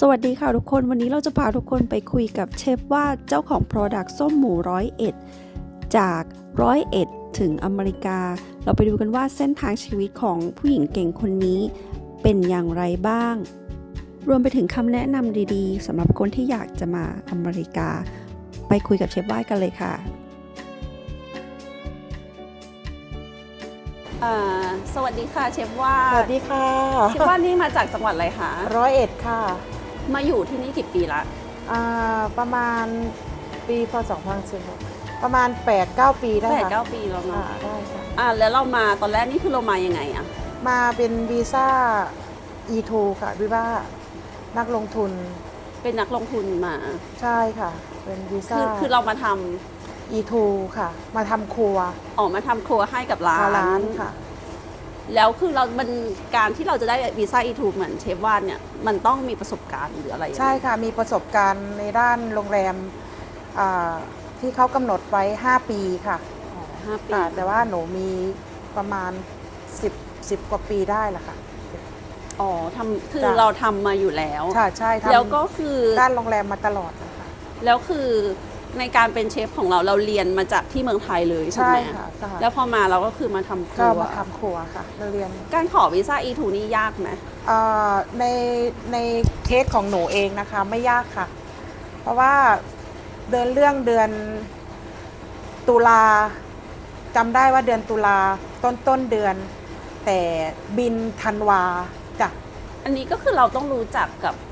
สวัสดีค่ะทุกคนวันนี้เราจะพาทุกคนไปคุยกับเชฟว่าเจ้าของ Product ส้มหมูร้อยเอ็ดจากร้อยเอ็ดถึงอเมริกา เราไปดูกันว่าเส้นทางชีวิตของผู้หญิงเก่งคนนี้เป็นอย่างไรบ้าง รวมไปถึงคำแนะนำดีๆสำหรับคนที่อยากจะมาอเมริกา ไปคุยกับเชฟว่ากันเลยค่ะสวัสดีค่ะเชฟว่าสวัสดีค่ะเชฟว่านี่มาจากจังหวัดอะไรคะร้อยเอ็ดค่ะ มาอยู่ที่นี่กี่ปีละอ่าประมาณปีพศ2016ประมาณ 8-9 ปีได้แปดค่ะเก้าปีแล้วอ่าเนาะได้ค่ะ อะแล้วเรามาตอนแรกนี่คือเรามายังไงอะมาเป็นวีซ่า E2 ค่ะวีซ่านักลงทุนเป็นนักลงทุนมาใช่ค่ะ เป็นวีซ่าคือคือเรามาทำ E2 ค่ะ มาทำครัวออกมาทำครัวให้กับร้าคานร้านค่ะ แล้วคือเรามันการที่เราจะได้วีซ่า E2 เหมือนเชฟวานเนี่ย มันต้องมีประสบการณ์หรืออะไรยังไงใช่ค่ะ มีประสบการณ์ในด้านโรงแรมอ่าที่เขากำหนดไว้ 5 ปีค่ะอ๋อห้าปี ค่ะแต่ว่าหนูมีประมาณ 10 10 กว่าปีได้ละค่ะ อ๋อทำคือจ้ะ เราทำมาอยู่แล้วใช่ใช่ทำแล้วก็คือด้านโรงแรมมาตลอดนะคะ แล้วคือ ในการเป็นเชฟของเราเราเรียนมาจากที่เมืองไทยเลยใช่ใช่ไหมค่ะใช่ แล้วพอมาเราก็คือมาทำคก็รัวมาทำครัวค่ะเราเรียนการขอวีซ่า E2 นี่ยากไหมเอ่อในในเคสของหนูเองนะคะ ไม่ยากค่ะ เพราะว่าเดินเรื่องเดือนตุลาจำได้ว่าเดือนตุลาต้นต้นเดือน แต่บินธันวาจ้ะ อันนี้ก็คือเราต้องรู้จักกับเ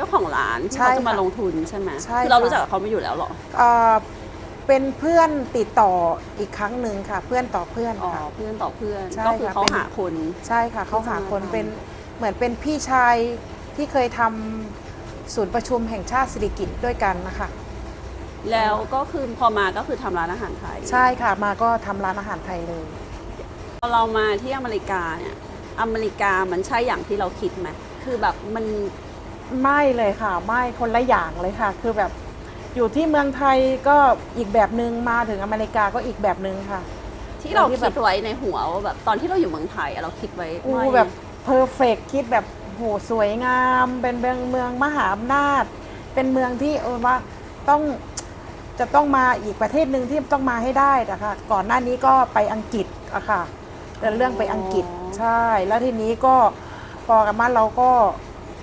จ้าของร้านที่ใช่เขาจะมาค่ะลงทุนใช่ไหมใช่คือเราค่ะ รู้จักกับเขามาอยู่แล้วเหรอเอ่อเป็นเพื่อนติดต่ออีกครั้งหนึ่งค่ะ เพื่อนต่อเพื่อนอ๋อค่ะ เพื่อนต่อเพื่อนใช่ก็คือค่ะเขาเป็น หาคน ใช่ค่ะเขาหาคนที่จะมาทำเป็นเหมือนเป็นพี่ชายที่เคยทำศูนย์ประชุมแห่งชาติสิริกิติ์ด้วยกันนะคะ แล้วก็คือพอมาก็คือทำร้านอาหารไทยใช่ค่ะมาก็ทำร้านอาหารไทยเลย พอเรามาที่อเมริกาเนี่ยอเมริกามันใช่อย่างที่เราคิดไหมคือแบบมัน ไม่เลยค่ะ ไม่คนละอย่างเลยค่ะ คือแบบอยู่ที่เมืองไทยก็อีกแบบหนึ่งมาถึงอเมริกาก็อีกแบบหนึ่งค่ะที่เราที่แบคิบดไว้ในหัวว่าแบบตอนที่เราอยู่เมืองไทยอะเราคิดไว้อู้ว่าแบบเพอร์เฟกคิดแบบโหสวยงาม เป็นเมืองเมืองมหาอำนาจ เป็นเมืองที่เออว่าต้องจะต้องมาอีกประเทศหนึ่งที่ต้องมาให้ได้นะคะก่อนหน้านี้ก็ไปอังกฤษอะค่ะเดินเรื่องไปอังกฤษใช่ แล้วทีนี้ก็พอกลับมาเราก็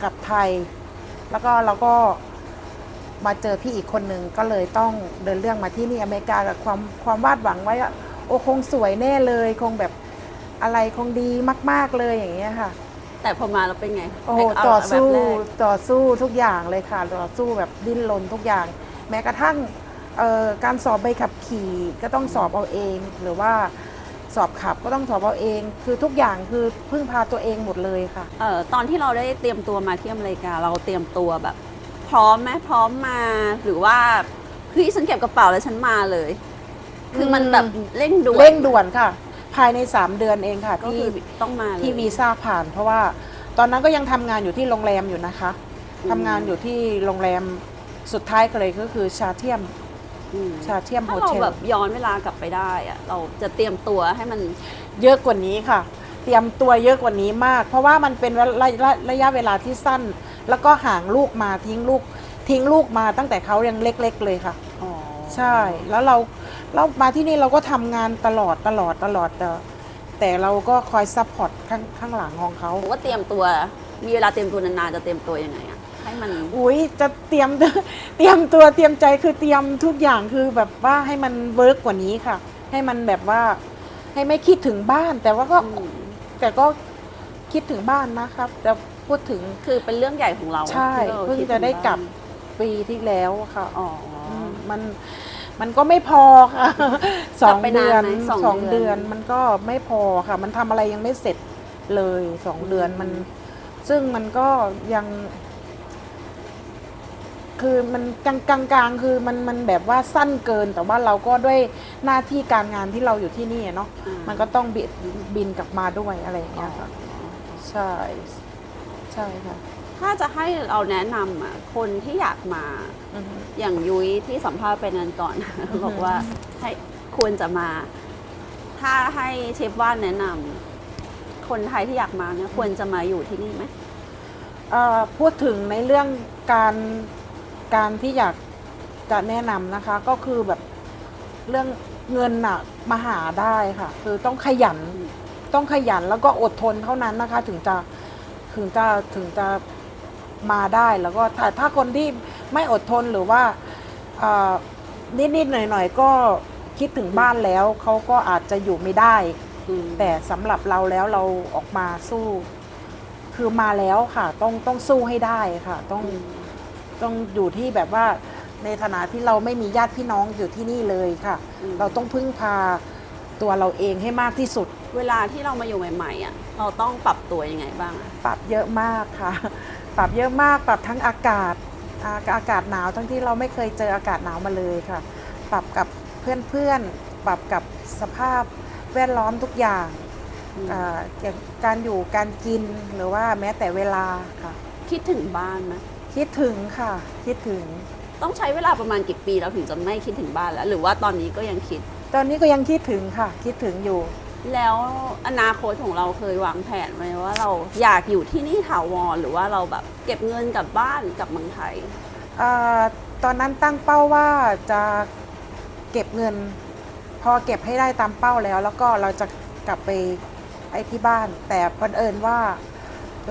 กลับไทย แล้วก็เราก็มาเจอพี่อีกคนหนึ่งก็เลยต้องเดินเรื่องมาที่นี่อเมริกากับความความวาดหวังไว้ว่าโอ้คงสวยแน่เลยคงแบบอะไรคงดีมาก ๆเลยอย่างเงี้ยค่ะ แต่พอมาเราเป็นไงโอ้โหเาต่อแบบสู้แรกต่อสู้ทุกอย่างเลยค่ะต่อสู้แบบดิ้นรนทุกอย่าง แม้กระทั่งเอ่อการสอบใบขับขี่ก็ต้องสอบเอาเองหรือว่า สอบขับก็ต้องสอบเอาเอง คือทุกอย่างคือพึ่งพาตัวเองหมดเลยค่ะ เอ่อตอนที่เราได้เตรียมตัวมาที่อเมริกาเราเตรียมตัวแบบ พร้อมไหมพร้อมมาหรือว่าเฮ้ยฉันเก็บกระเป๋าแล้วฉันมาเลย คือมันแบบเร่งด่วนเร่งด่วนค่ะ ภายใน 3 เดือนเองค่ะก็ที่คือต้องมาเลย ที่วีซ่าผ่าน เพราะว่าตอนนั้นก็ยังทำงานอยู่ที่โรงแรมอยู่นะคะอืม ทำงานอยู่ที่โรงแรมสุดท้ายก็เลยก็คือชาเทียมอืม ชาเทียมโฮถ้าเราเทลแบบย้อนเวลากลับไปได้อะเราจะเตรียมตัวให้มัน เยอะกว่านี้ค่ะ เตรียมตัวเยอะกว่านี้มาก เพราะว่ามันเป็นระระระระยะเวลาที่สั้น แล้วก็ห่างลูกมาทิ้งลูก ทิ้งลูกมาตั้งแต่เขายังเล็ก ๆ เลยค่ะอ๋อใช่แล้วเราเรามาที่นี่เราก็ทำงานตลอดตลอดตลอดแต่แต่เราก็คอยซัพพอร์ตข้างข้างหลังของเขาผมว่าเตรียมตัว มีเวลาเตรียมตัวนานๆจะเตรียมตัวยังไงอะ ให้มัน อุ้ยจะเตรียม เตรียมตัวเตรียมใจคือเตรียมทุกอย่างคือแบบว่าให้มันเวิร์กกว่านี้ค่ะ ให้มันแบบว่า ให้ไม่คิดถึงบ้าน แต่ว่าก็อืม แต่ก็คิดถึงบ้านนะครับ แต่พูดถึง คือเป็นเรื่องใหญ่ของเราใช่ที่ราเพิ่งคิถึจะได้กลับบ้านปีที่แล้วค่ะอ๋ออ มมันมันก็ไม่พอค่ะสองกลับไปนานเดือนไหมสองสองเดืเดืออน นมันก็ไม่พอค่ะ มันทำอะไรยังไม่เสร็จเลยสองเดือนมัน ซึ่งมันก็ยัง คือมันกลางกลางกลางคือมันมันแบบว่าสั้นเกิน แต่ว่าเราก็ด้วยหน้าที่การงานที่เราอยู่ที่นี่อะเนาะอ่ามันก็ต้องบินบินกลับมาด้วยอะไรอย่างเงี้ยค่ะใช่ใช่ค่ะถ้าจะให้เราแนะนำอะคนที่อยากมาอือฮึ อย่างยุ้ยที่สัมภาษณ์ไปนั้นก่อน อือฮึบอกว่าให้ควรจะมา ถ้าให้เชฟว่านแนะนำคนไทยที่อยากมาเนี่ยควรจะมาอยู่ที่นี่ไหม เอ่อพูดถึงในเรื่องการ การที่อยากจะแนะนำนะคะ ก็คือแบบเรื่องเงินน่ะมาหาได้ค่ะ คือต้องขยันต้องขยันแล้วก็อดทนเท่านั้นนะคะ ถึงจะถึงจะถึงจะมาได้แล้วก็ถ้าถ้าคนที่ไม่อดทนหรือว่านิดๆหน่อยๆก็คิดถึงบ้านแล้วเขาก็อาจจะอยู่ไม่ได้ แต่สำหรับเราแล้วเราออกมาสู้ คือมาแล้วค่ะ ต้องต้องสู้ให้ได้ค่ะ ต้อง ต้องอยู่ที่แบบว่าในฐานะที่เราไม่มีญาติพี่น้องอยู่ที่นี่เลยค่ะอืมเราต้องพึ่งพาตัวเราเองให้มากที่สุด เวลาที่เรามาอยู่ใหม่ๆอะเราต้องปรับตัวยังไงบ้างอะปรับเยอะมากค่ะ ปรับเยอะมากปรับทั้งอากาศอาอากาศหนาวทั้งที่เราไม่เคยเจออากาศหนาวมาเลยค่ะ ปรับกับเพื่อนๆปรับกับสภาพแวดล้อมทุกอย่างอืมอ่าอย่างการอยู่การกินหรือว่าแม้แต่เวลาค่ะ คิดถึงบ้านไหม คิดถึงค่ะ คิดถึง ต้องใช้เวลาประมาณกี่ปีเราถึงจะไม่คิดถึงบ้านแล้ว หรือว่าตอนนี้ก็ยังคิด ตอนนี้ก็ยังคิดถึงค่ะ คิดถึงอยู่ แล้วอนาคตของเราเคยวางแผนไว้ว่าเราอยากอยู่ที่นี่ถาวรหรือว่าเราแบบเก็บเงินกลับบ้านกลับเมืองไทยอาตอนนั้นตั้งเป้าว่าจะเก็บเงิน พอเก็บให้ได้ตามเป้าแล้ว แล้วก็เราจะกลับไปไอ้ที่บ้าน แต่บังเอิญว่า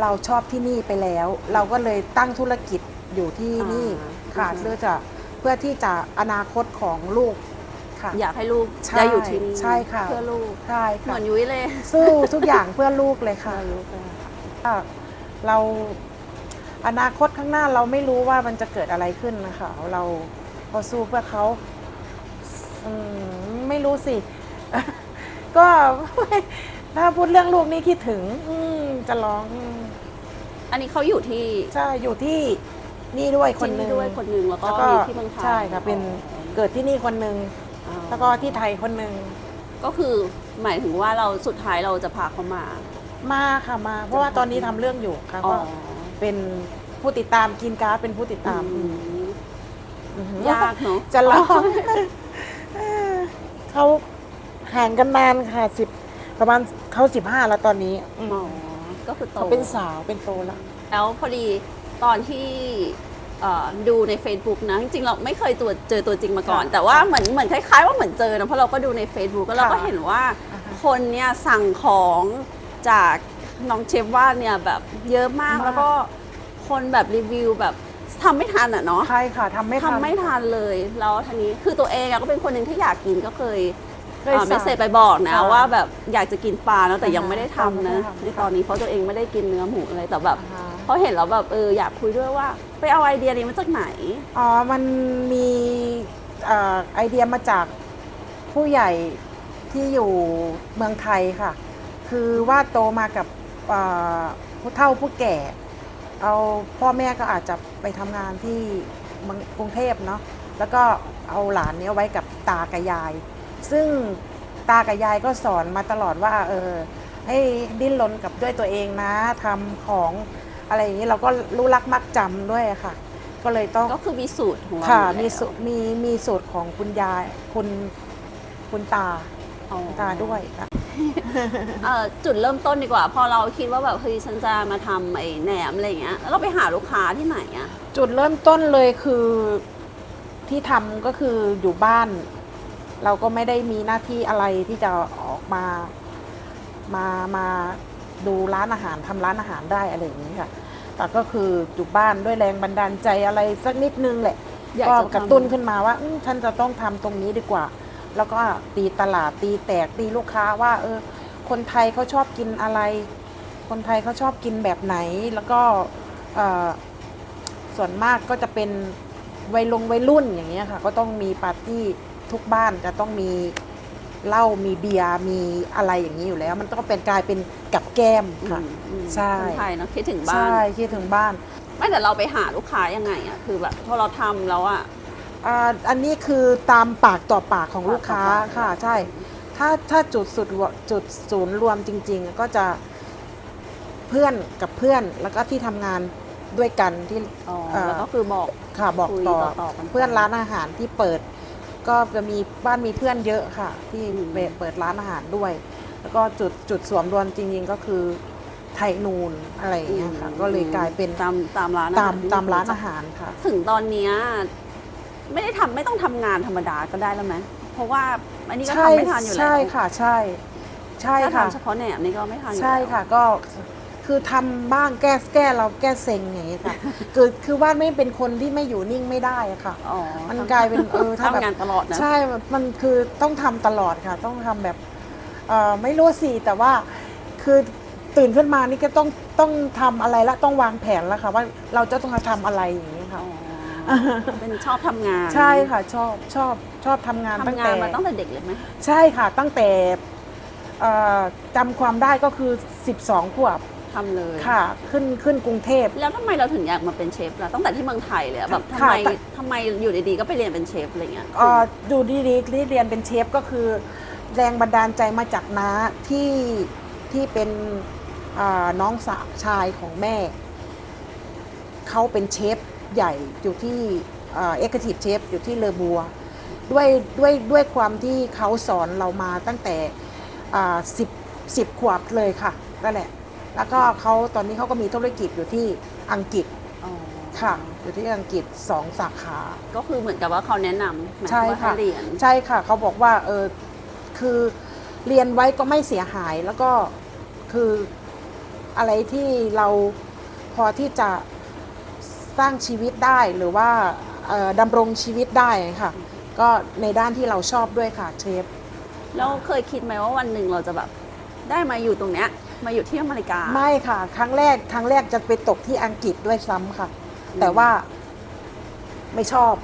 เราชอบที่นี่ไปแล้ว เราก็เลยตั้งธุรกิจอยู่ที่นี่อ่าค่ะอือฮึ เพื่อจะเพื่อที่จะอนาคตของลูกค่ะ อยากให้ลูกใช่ได้อยู่ที่นี่ใช่ค่ะ เพื่อลูกใช่เหค่ะมือนยุ้ยเลยสู้ทุกอย่างเพื่อลูกเลยค่ะว่าเราอนาคตข้างหน้าเราไม่รู้ว่ามันจะเกิดอะไรขึ้นนะคะ เราพอสู้เพื่อเขาอืมไม่รู้สิ ก็ ถ้าพูดเรื่องลูกนี่คิดถึง อืมจะร้องอืม อันนี้เขาอยู่ที่ใช่อยู่ที่นี่ด้วยคนหนึ่งที่ด้วยคนหนึ่งแล้วก็แล้วก็มีที่เมืองไทยใช่ค่ะเป็นเกิดที่นี่คนหนึ่งอ๋อแล้วก็ที่ไทยคนหนึ่งก็คือหมายถึงว่าเราสุดท้ายเราจะพาเขามา มาค่ะมา เพราะว่าตอนนี้ทำเรื่องอยู่ค่ะอ๋อก็เป็นผู้ติดตามกินการ์ดเป็นผู้ติดตามอืมอือหือยากเนาะจะร้องเออเขาห่างกันนานค่ะสิบประมาณเขาสิบห้าแล้วตอนนี้อืมอ๋อ ก็คือโต เขาเป็นสาวเป็นโตแล้ว แล้วพอดีตอนที่เอ่อดูใน Facebook นะ จริงๆ เราไม่เคยตัวเจอตัวจริงมาก่อน ค่ะแต่ว่าเหมือนเหมือนคล้ายๆว่าเหมือนเจอนะเพราะเราก็ดูใน Facebook แล้วเราก็ค่ะเห็นว่าอ่าฮะคนเนี่ยสั่งของจากน้องเชฟว่าเนี่ยแบบเยอะมากมาก แล้วก็คนแบบรีวิวแบบทำไม่ทันอะเนาะ ใช่ค่ะทำไม่ทันทำไม่ทันเลย แล้วทีนี้คือตัวเองอะก็เป็นคนหนึ่งที่อยากกินก็เคย เคยเอ่อสั่งเมสเซจไปบอกนะค่ะว่าแบบอยากจะกินปลาแล้วแต่อ่าฮะยังไม่ได้ทำนะยังไม่ได้ทำในตอนนี้เพราะตัวเองไม่ได้กินเนื้อหมูอะไรแต่แบบอ่าฮะเพราะเห็นแล้วแบบเอออยากคุยด้วยว่า ไปเอาไอเดียนี้มาจากไหน อ๋อ มันมีเอ่อไอเดียมาจากผู้ใหญ่ที่อยู่เมืองไทยค่ะ คือว่าโตมากับเอ่อผู้เฒ่าผู้แก่ เอาพ่อแม่ก็อาจจะไปทำงานที่เมืองกรุงเทพเนาะ แล้วก็เอาหลานเนี้ยไว้กับตากับยาย ซึ่งตากับยายก็สอนมาตลอดว่า เออ ให้ดิ้นรนกับด้วยตัวเองนะทำของอะไรอย่างนี้เราก็รู้รักมักจำด้วยอะค่ะ ก็เลยต้องก็คือมีสูตรของเราค่ะอยู่แล้วมีสูตรมีมีสูตรของคุณยายคุณคุณตาอ๋อ คุณตาด้วยค่ะ เอ่อจุดเริ่มต้นดีกว่า พอเราคิดว่าแบบเฮ้ยฉันจะมาทำไอ้แหนมอะไรอย่างเงี้ยแล้วเราไปหาลูกค้าที่ไหนอะจุดเริ่มต้นเลยคือที่ทำก็คืออยู่บ้าน เราก็ไม่ได้มีหน้าที่อะไรที่จะออกมามามาดูร้านอาหารทำร้านอาหารได้อะไรอย่างนี้ค่ะ แต่ก็คืออยู่บ้านด้วยแรงบันดาลใจอะไรสักนิดนึงแหละอยากก็จะกระตุ้นขึ้นมาว่าอืมฉันจะต้องทำตรงนี้ดีกว่า แล้วก็ตีตลาดตีแตกตีลูกค้าว่า เออ คนไทยเขาชอบกินอะไร คนไทยเขาชอบกินแบบไหน แล้วก็เอ่อส่วนมากก็จะเป็นวัยลงวัยรุ่นอย่างเงี้ยค่ะ ก็ต้องมีปาร์ตี้ ทุกบ้านจะต้องมีเหล้ามีเบียร์มีอะไรอย่างนี้อยู่แล้ว มันก็เป็นกลายเป็นกับแก้มค่ะอืมอืมใช่ คนไทยเนาะคิดถึงบ้าใช่นคิดถึงบ้าน ไม่แต่เราไปหาลูกค้ายังไงอะคือแบบพอเราทำแล้วอะ อ่าอันนี้คือตามปากต่อปากของลูกค้าปากต่อปาก ค่ะ ใช่ ถ้าถ้าจุดสุดจุดศูนย์รวมจริง ๆ ก็จะเพื่อนกับเพื่อนแล้วก็ที่ทำงานด้วยกันที่ อ๋อเอ่อแล้วก็คือบอก ค่ะบอกคุยต่อต่อๆกันไป เพื่อนร้านอาหารที่เปิด ก็จะมีบ้านมีเพื่อนเยอะค่ะ ที่อืมเปิดเปิดร้านอาหารด้วย แล้วก็จุดจุดสวมรวมจริงๆก็คือไทยนูนอะไรอย่างเงี้ยค่ะ ก็เลยกลายเป็นตามตามร้านตามอหตามร้านอาหารค่ะ ถึงตอนเนี้ยไม่ได้ทำไม่ต้องทำงานธรรมดาก็ได้แล้วไหมเพราะว่าอันนี้ก็ใช่ทำไม่ทันอยู่แล้วใช่ค่ะใช่ ใช่ถ้าค่ะทำเฉพาะแหนมนี่ก็ไม่ทันอยู่ใช่แล้วค่ะก็ คือทำบ้างแก้แก้เราแก้เซ็งอย่างนี้ยค่ะ คือคือว่าไม่เป็นคนที่ไม่อยู่นิ่งไม่ได้อะค่ะอ๋อมันกลายเป็นเออถ้าแบบทำงานตลอดนะใช่มันคือต้องทำตลอดค่ะ ต้องทำแบบเอ่อไม่รู้สิแต่ว่าคือตื่นขึ้นมานี่ก็ต้องต้องทำอะไรละต้องวางแผนแล้วค่ะ ว่าเราจะต้องทำอะไรอย่างนี้ค่ะอ๋อเป็นชอบทำงาน ใช่ค่ะ ชอบชอบชอบทำงานตั้งทำงาแต่นมาตั้งแต่เด็กเลยไหมใช่ค่ะ ตั้งแต่เอ่อจำความได้ก็คือ 12 ขวบ ทำเลย ค่ะ ขึ้นขึ้นกรุงเทพ แล้วทำไมเราถึงอยากมาเป็นเชฟล่ะตั้งแต่ที่เมืองไทยเลยอะแบบทำค่ะไมแต่ทำไมอยู่ดีๆก็ไปเรียนเป็นเชฟอะไรเงี้ย เอ่อดูดีๆที่เรียนเป็นเชฟก็คือ แรงบันดาลใจมาจากน้าที่ที่เป็นอ่าน้องสาวชายของแม่ เขาเป็นเชฟใหญ่อยู่ที่เอ็กซ์ทีฟเชฟอยู่ที่เลอบัว ด้วยด้วยด้วยความที่เขาสอนเรามาตั้งแต่สิบสิบขวบเลยค่ะนั่นแหละ แล้วก็เขาตอนนี้เขาก็มีธุรกิจอยู่ที่อังกฤษอ๋อค่ะ อยู่ที่อังกฤษสองสาขา ก็คือเหมือนกับว่าเขาแนะนำหมายใช่ถึงว่าค่ะให้เรียน ใช่ค่ะเขาบอกว่าเออคือเรียนไว้ก็ไม่เสียหายแล้วก็คืออะไรที่เราพอที่จะสร้างชีวิตได้หรือว่าเอ่อดำรงชีวิตได้ค่ะ ก็ในด้านที่เราชอบด้วยค่ะเชฟ แล้วเคยคิดไหมว่าวันหนึ่งเราจะแบบได้มาอยู่ตรงเนี้ย มาอยู่ที่อเมริกา ไม่ค่ะ ครั้งแรกครั้งแรกจะไปตกที่อังกฤษด้วยซ้ำค่ะ แต่ว่าไม่ชอบ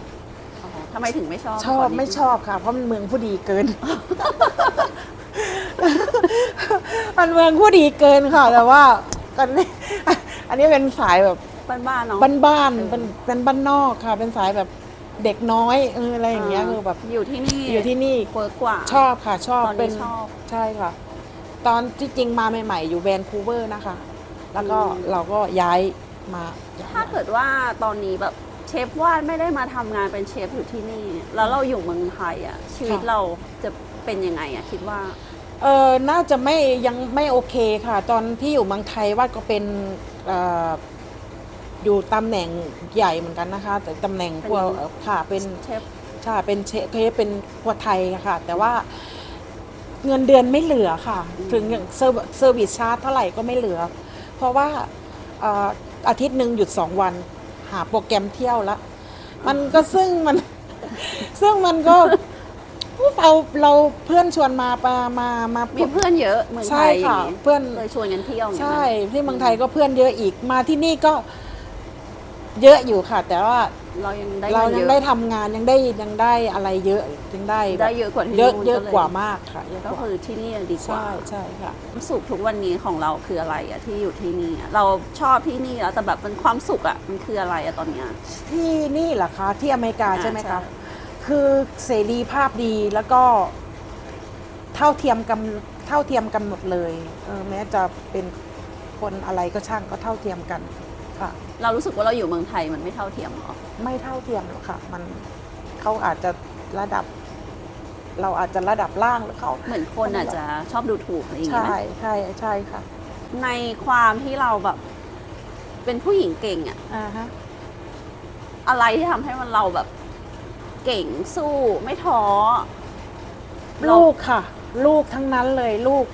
อ๋อทำไมถึงไม่ชอบชอบขนิดไม่ชอบค่ะ เพราะมันเมืองผู้ดีเกิน มันเมืองผู้ดีเกินค่ะ แต่ว่ากันนี้อันนี้เป็นสายแบบบ้านๆเนาะ บ้านเออๆเป็นเป็นบ้านนอกค่ะ เป็นสายแบบเด็กน้อยเอออะไรอย่างเงี้ยคือแบบอยู่ที่นี่อยู่ที่นี่ เวิร์กกว่าชอบค่ะ ชอบตอนนี้เป็นชอบ ใช่ค่ะ ตอนที่จริงมาใหม่ ๆ อยู่แวนคูเวอร์นะคะ แล้วก็อืมเราก็ย้ายมาย้ายถ้ามาเกิดว่าตอนนี้แบบเชฟวาดไม่ได้มาทำงานเป็นเชฟอยู่ที่นี่ แล้วเราอยู่เมืองไทยอะชีวิตเราจะเป็นยังไงอะคิดว่า เออน่าจะไม่ยังไม่โอเคค่ะ ตอนที่อยู่เมืองไทยว่าก็เป็นเอ่ออยู่ตำแหน่งใหญ่เหมือนกันนะคะ แต่ตำแหน่งพวกเป็นเอ่อค่ะเป็น เชฟ ใช่เป็นเชฟเคเป็นครัวไทยค่ะ แต่ว่า เงินเดือนไม่เหลือค่ะ ถึงอย่างเซอร์เซอร์วิสชาร์จเท่าไหร่ก็ไม่เหลือ เพราะว่าเอ่ออาทิตย์หนึ่งหยุดสองวัน หาโปรแกรมเที่ยวแล้วมันก็ซึ่งมัน ซึ่งมันก็เราเราเพื่อนชวนมามามามามีเพื่อนเยอะเมืองไทใช่ยค่ะ เพื่อนเลยชวนกันเที่ยวอย่างเงี้ยใช่นะที่เมืองไทยก็เพื่อนเยอะอีกมาที่นี่ก็เยอะอยู่ค่ะ แต่ว่า เรายังได้เรางินยังอะได้ทำงานยังได้ยังได้อะไรเยอะยังได้แบบได้เยอะกว่าที่เยอะนู่นเยอะก็เลยกว่ามากค่ะเยอะก็กว่าคือที่นี่ดีกว่า ใช่ใช่ค่ะ ความสุขทุกวันนี้ของเราคืออะไรอะที่อยู่ที่นี่อะเราชอบที่นี่แล้วแต่แบบมันความสุขอะมันคืออะไรอะตอนเนี้ย ที่นี่เหรอคะที่อเมริกาอ่าใช่ไหมใช่ คะ คือเสรีภาพดีแล้วก็เท่าเทียมกันเท่าเทียมกันหมดเลยเออแม้จะเป็นคนอะไรก็ช่างก็เท่าเทียมกันค่ะ เรารู้สึกว่าเราอยู่เมืองไทยมันไม่เท่าเทียมหรอ ไม่เท่าเทียมหรอกค่ะ มันเขาอาจจะระดับ เราอาจจะระดับล่างหรือเขาเหมือนคนอาจจะชอบดูถูกอะไรอย่างเงี้ยใช่ไหมใช่ใช่ค่ะ ในความที่เราแบบ เป็นผู้หญิงเก่งอะอ่าฮะอะไรที่ทำให้มันเราแบบ เก่งสู้ไม่ท้อเราลูกค่ะ ลูกทั้งนั้นเลยลูก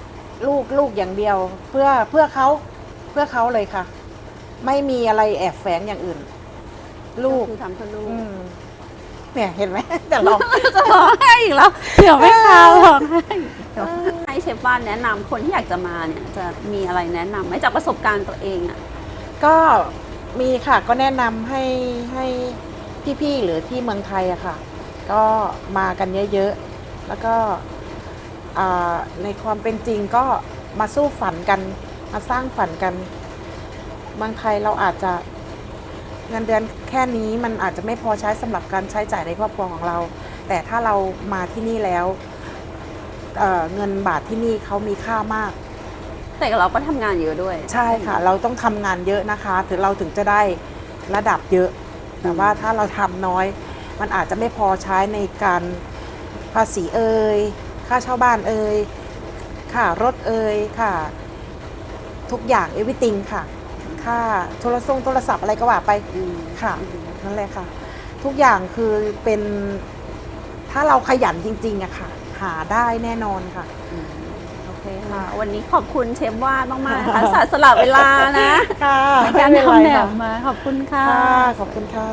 ลูกลูกอย่างเดียว เพื่อเพื่อเขาเพื่อเขาเลยค่ะ ไม่มีอะไรแอบแฝงอย่างอื่น ลูกก็คือทำเพื่อลูก อืมเนี่ยเห็นไหมแต่เราจะร้องไห้อีกแล้วเดี๋ยวไม่คาร้องไห้เดี๋ยวให้เชฟบ้านแนะนำคนที่อยากจะมาเนี่ยจะมีอะไรแนะนำไหมจากประสบการณ์ตัวเองอะก็มีค่ะก็แนะนำให้ให้พี่ๆหรือที่เมืองไทยอะค่ะ ก็มากันเยอะๆ แล้วก็อ่าในความเป็นจริงก็มาสู้ฝันกัน มาสร้างฝันกัน เมืองไทยเราอาจจะเงินเดือนแค่นี้มันอาจจะไม่พอใช้สำหรับการใช้จ่ายในครอบครัวของเรา แต่ถ้าเรามาที่นี่แล้วเอ่อเงินบาทที่นี่เขามีค่ามาก แต่เราก็ทำงานเยอะด้วย ใช่ค่ะ เราต้องทำงานเยอะนะคะ ถึงเราถึงจะได้ระดับเยอะ แต่ว่าถ้าเราทำน้อย มันอาจจะไม่พอใช้ในการภาษีเอ่ยค่าเช่าบ้านเอ่ยค่ารถเอ่ยค่ะ ทุกอย่าง everything ค่ะ ค่าโทรศัพท์โทรศัพท์อะไรก็ว่าไปอืมค่ะนั่นแหละค่ะ ทุกอย่างคือเป็นถ้าเราขยันจริงๆอะค่ะ หาได้แน่นอนค่ะโอเคค่ะ วันนี้ขอบคุณเชฟวาดมากๆนะคะสละสละเวลานะค่ะในการไม่เป็นทำแบไรค่ะบมาขอบคุณค่ะค่ะขอบคุณค่ะ